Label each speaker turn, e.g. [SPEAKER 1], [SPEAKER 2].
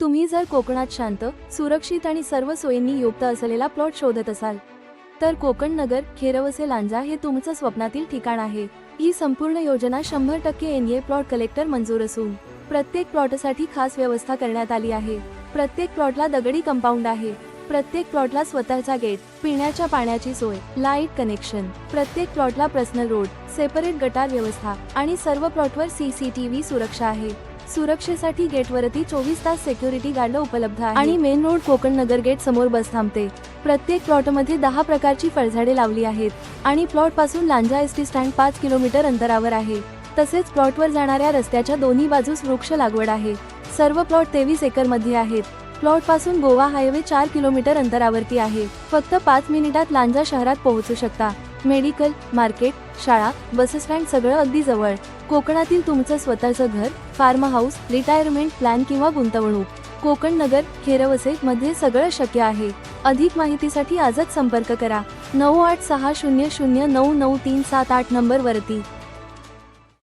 [SPEAKER 1] तुम्ही जर कोकणात शांत सुरक्षित आणि सर्व सोयींनी युक्त असलेला प्लॉट शोधत असाल तर कोकण नगर खेरवसे लांजा हे तुमचं स्वप्नातील ठिकाण आहे. ही संपूर्ण योजना शंभर टक्के एन ए प्लॉट कलेक्टर मंजूर असून प्रत्येक प्लॉटसाठी खास व्यवस्था करण्यात आली आहे. प्रत्येक प्लॉटला दगडी कंपाऊंड आहे. प्रत्येक प्लॉटला स्वतःचा गेट पिण्याच्या पाण्याची सोय लाइट कनेक्शन प्रत्येक प्लॉटला पर्सनल रोड सेपरेट गटार व्यवस्था आणि सर्व प्लॉटवर सीसीटीव्ही सुरक्षा आहे. सुरक्षेसाठी गेटवरती चोवीस तास सेक्युरिटी गार्ड उपलब्ध आहे आणि main road Kokan Nagar gate समोर बस थांबते. प्रत्येक प्लॉटमध्ये दहा प्रकारची फळझाडे लावली आहेत. आणि प्लॉटपासून लांजा एस टी स्टँड पाच किलोमीटर अंतरावर आहे. तसेच प्लॉटवर जाणाऱ्या रस्त्याच्या दोन्ही बाजूस वृक्ष लागवड आहे. सर्व प्लॉट तेवीस एकरमध्ये आहेत. प्लॉटपासून गोवा हायवे चार किलोमीटर अंतरावरती आहे. फक्त पाच मिनिटात लांजा शहरात पोहोचू शकता. मेडिकल मार्केट शाळा बसस्टँड सगळं अगदी जवळ. कोकणातील तुमचं स्वतःचं घर फार्म हाऊस रिटायरमेंट प्लॅन किंवा गुंतवणूक. कोकण नगर खेरवसे मध्ये सगळं शक्य आहे. अधिक माहितीसाठी आजच संपर्क करा. नऊ आठ सहा शून्य शून्य नऊ नऊ तीन सात आठ नंबर वरती